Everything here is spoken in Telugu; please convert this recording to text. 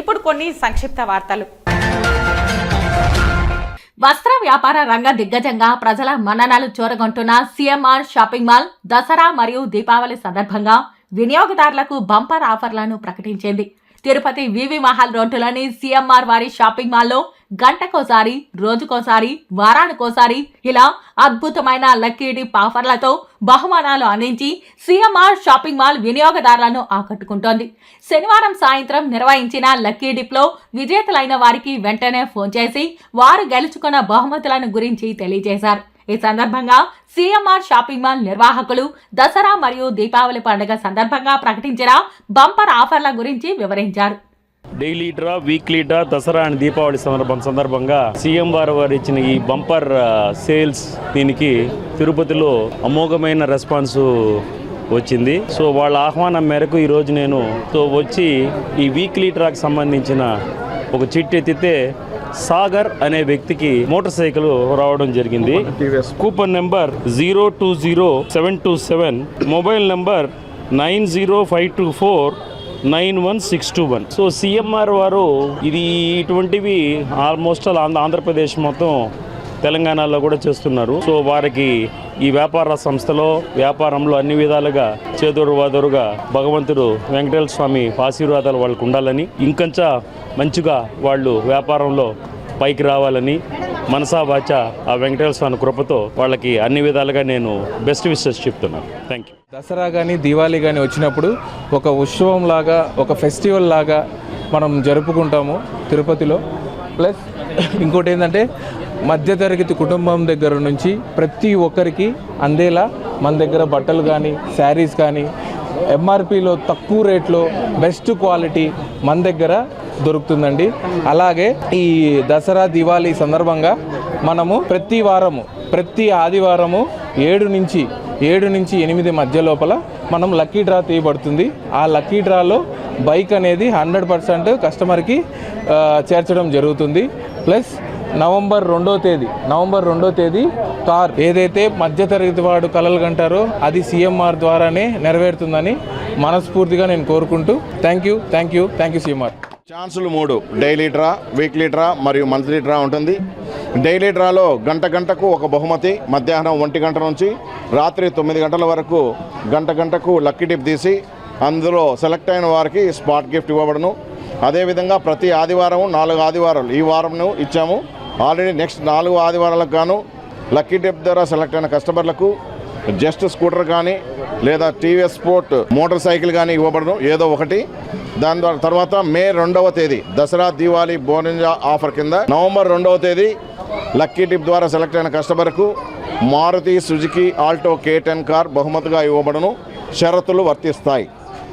ఇప్పుడు కొన్ని సంక్షిప్త వార్తలు. వస్త్ర వ్యాపార రంగ దిగ్గజంగా ప్రజల మన్ననలు చూరగొంటున్న సిఎంఆర్ షాపింగ్ మాల్ దసరా మరియు దీపావళి సందర్భంగా వినియోగదారులకు బంపర్ ఆఫర్లను ప్రకటించింది. తిరుపతి వివి మహల్ రోడ్డులోని సిఎంఆర్ వారి షాపింగ్ మాల్లో గంటకోసారి రోజుకోసారి వారానికోసారి ఇలా అద్భుతమైన లక్కీ డిప్ ఆఫర్లతో బహుమానాలు అందించి సిఎంఆర్ షాపింగ్ మాల్ వినియోగదారులను ఆకట్టుకుంటోంది. శనివారం సాయంత్రం నిర్వహించిన లక్కీ డిప్లో విజేతలైన వారికి వెంటనే ఫోన్ చేసి వారు గెలుచుకున్న బహుమతులను గురించి తెలియజేశారు. ఈ సందర్భంగా సీఎంఆర్ షాపింగ్ మాల్ నిర్వాహకులు దసరా మరియు దీపావళి పండుగ సందర్భంగా ప్రకటించిన బంపర్ ఆఫర్ల గురించి వివరించారు. Daily draw weekly draw Dasara and Deepavali సందర్భం సందర్భంగా సీఎం వారు వారు ఇచ్చిన ఈ బంపర్ సేల్స్ దీనికి తిరుపతిలో అమోఘమైన రెస్పాన్స్ వచ్చింది. సో వాళ్ళ ఆహ్వానం మేరకు ఈరోజు నేను సో వచ్చి ఈ వీక్లీ డ్రాకి సంబంధించిన ఒక చిట్ ఎత్తితే సాగర్ అనే వ్యక్తికి మోటార్ సైకిల్ రావడం జరిగింది. Coupon number zero two zero seven two seven mobile number nine zero five two four nine one six two one. So CMR వారు ఇది ఇటువంటివి ఆల్మోస్ట్ ఆల్ ఆంధ్ర ఆంధ్రప్రదేశ్ మొత్తం తెలంగాణలో కూడా చేస్తున్నారు. సో వారికి ఈ వ్యాపార సంస్థలో వ్యాపారంలో అన్ని విధాలుగా చేదోరు వాదోరుగా భగవంతుడు వెంకటేశ్వర స్వామి ఆశీర్వాదాలు వాళ్ళకు ఉండాలని ఇంకొంచెం మంచిగా వాళ్ళు వ్యాపారంలో పైకి రావాలని మనసా వాచ ఆ వెంకటేశ్వర స్వామి కృపతో వాళ్ళకి అన్ని విధాలుగా నేను బెస్ట్ విషెస్ చెప్తున్నాను. థ్యాంక్ యూ దసరా కానీ దివాళీ కానీ వచ్చినప్పుడు ఒక ఉత్సవం లాగా ఒక ఫెస్టివల్ లాగా మనం జరుపుకుంటాము తిరుపతిలో. ప్లస్ ఇంకోటి ఏంటంటే మధ్యతరగతి కుటుంబం దగ్గర నుంచి ప్రతి ఒక్కరికి అందేలా మన దగ్గర బట్టలు కానీ శారీస్ కానీ ఎంఆర్పిలో తక్కువ రేట్లో బెస్ట్ క్వాలిటీ మన దగ్గర దొరుకుతుందండి. అలాగే ఈ దసరా దివాళీ సందర్భంగా మనము ప్రతి వారము ప్రతి ఆదివారము ఏడు నుంచి ఏడు నుంచి ఎనిమిది మధ్య లోపల మనం లక్కీ డ్రా తీయబడుతుంది. ఆ లక్కీ డ్రాలో బైక్ అనేది హండ్రెడ్ పర్సెంట్ కస్టమర్కి చేర్చడం జరుగుతుంది. ప్లస్ నవంబర్ రెండో తేదీ నవంబర్ రెండో తేదీ కార్. ఏదైతే మధ్యతరగతి వాడు కలలు కంటారో అది సీఎంఆర్ ద్వారానే నెరవేరుతుందని మనస్ఫూర్తిగా నేను కోరుకుంటూ thank you thank you thank you CMR. ఛాన్సులు మూడు. డైలీ డ్రా వీక్లీ డ్రా మరియు మంత్లీ డ్రా ఉంటుంది. డైలీ డ్రాలో గంట గంటకు ఒక బహుమతి మధ్యాహ్నం ఒంటి గంట నుంచి రాత్రి తొమ్మిది గంటల వరకు గంట గంటకు లక్కీ టిప్ తీసి అందులో సెలెక్ట్ అయిన వారికి స్పాట్ గిఫ్ట్ ఇవ్వబడను. అదేవిధంగా ప్రతి ఆదివారం నాలుగు ఆదివారాలు ఈ వారంను ఇచ్చాము. ఆల్రెడీ నెక్స్ట్ నాలుగు ఆదివారాలకు గాను లక్కీ డెప్ ద్వారా సెలెక్ట్ అయిన కస్టమర్లకు జస్ట్ స్కూటర్ కానీ లేదా టీవీఎస్ స్పోర్ట్ మోటార్ సైకిల్ కానీ ఇవ్వబడను ఏదో ఒకటి. దాని ద్వారా తర్వాత మే రెండవ తేదీ దసరా దివాళీ బోనంజా ఆఫర్ కింద నవంబర్ రెండవ తేదీ లక్కీ టిప్ ద్వారా సెలెక్ట్ అయిన కస్టమర్కు Maruti Suzuki Alto K ten car బహుమతిగా ఇవ్వబడను షరతులు వర్తిస్తాయి.